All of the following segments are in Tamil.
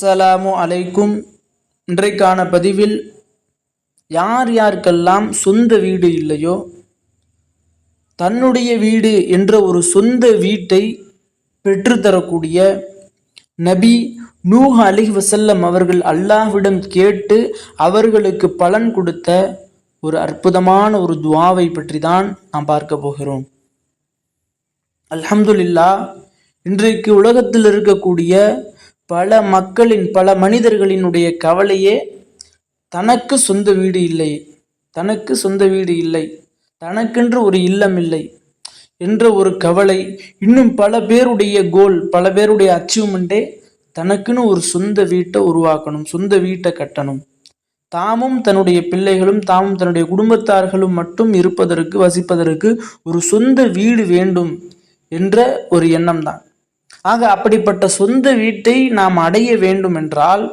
அஸ்ஸலாமு அலைக்கும். இன்றைக்கான பதிவில் யார் யாருக்கெல்லாம் சொந்த வீடு இல்லையோ தன்னுடைய வீடு என்ற ஒரு சொந்த வீட்டை பெற்றுத்தரக்கூடிய நபி நூஹ் அலி வசல்லம் அவர்கள் அல்லாஹ்விடம் கேட்டு அவர்களுக்கு பலன் கொடுத்த ஒரு அற்புதமான ஒரு துவாவை பற்றி தான் நாம் பார்க்க போகிறோம். அல்ஹம்துலில்லா இன்றைக்கு உலகத்தில் இருக்கக்கூடிய பல மக்களின் பல மனிதர்களினுடைய கவலையே தனக்கு சொந்த வீடு இல்லை தனக்கு சொந்த வீடு இல்லை தனக்கென்று ஒரு இல்லம் இல்லை என்ற ஒரு கவலை இன்னும் பல பேருடைய கோல் பல பேருடைய அச்சீவ்மெண்ட்டே தனக்குன்னு ஒரு சொந்த வீட்டை உருவாக்கணும் சொந்த வீட்டை கட்டணும். தாமும் தன்னுடைய பிள்ளைகளும் தாமும் தன்னுடைய குடும்பத்தார்களும் மட்டும் இருப்பதற்கு வசிப்பதற்கு ஒரு சொந்த வீடு வேண்டும் என்ற ஒரு எண்ணம் தான் ஆக அப்படிப்பட்ட சொந்த வீட்டை நாம் அடைய வேண்டும் என்றால்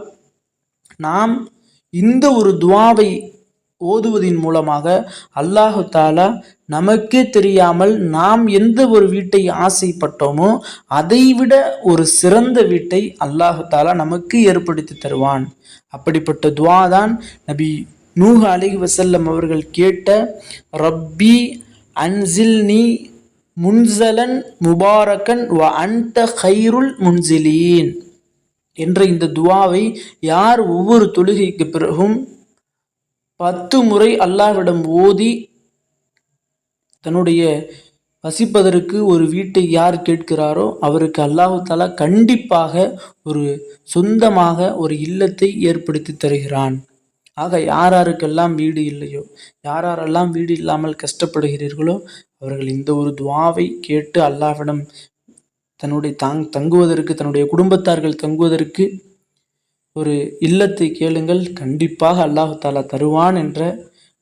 நாம் இந்த ஒரு துவாவை ஓதுவதின் மூலமாக அல்லாஹு தாலா நமக்கே தெரியாமல் நாம் எந்த ஒரு வீட்டை ஆசைப்பட்டோமோ அதைவிட ஒரு சிறந்த வீட்டை அல்லாஹு தாலா நமக்கு ஏற்படுத்தி தருவான். அப்படிப்பட்ட துவா தான் நபி நூஹ் அலி வசல்லம் அவர்கள் கேட்ட ரப்பி அன்சில்னி முன்சலன் முபாரக்கன் வ அன்ட ஹைருல் முன்சிலீன் என்ற இந்த துவாவை யார் ஒவ்வொரு தொழுகைக்கு பிறகும் பத்து முறை அல்லாவிடம் ஓதி தன்னுடைய வசிப்பதற்கு ஒரு வீட்டை யார் கேட்கிறாரோ அவருக்கு அல்லாஹு தாலா கண்டிப்பாக ஒரு சொந்தமாக ஒரு இல்லத்தை ஏற்படுத்தி தருகிறான். ஆக யாராருக்கெல்லாம் வீடு இல்லையோ யாரெல்லாம் வீடு இல்லாமல் கஷ்டப்படுகிறீர்களோ அவர்கள் இந்த ஒரு துவாவை கேட்டு அல்லாஹ்விடம் தன்னுடைய தாங் தங்குவதற்கு தன்னுடைய குடும்பத்தார்கள் தங்குவதற்கு ஒரு இல்லத்தை கேளுங்கள். கண்டிப்பாக அல்லாஹு தாலா தருவான் என்ற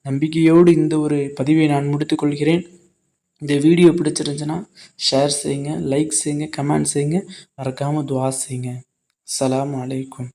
நம்பிக்கையோடு இந்த ஒரு பதிவை நான் முடித்துக்கொள்கிறேன் இந்த வீடியோ பிடிச்சிருந்துச்சுன்னா ஷேர் செய்யுங்க லைக் செய்யுங்க கமெண்ட் செய்யுங்க. மறக்காமல் துவா செய்யுங்க. அலாம் அலைக்கும்.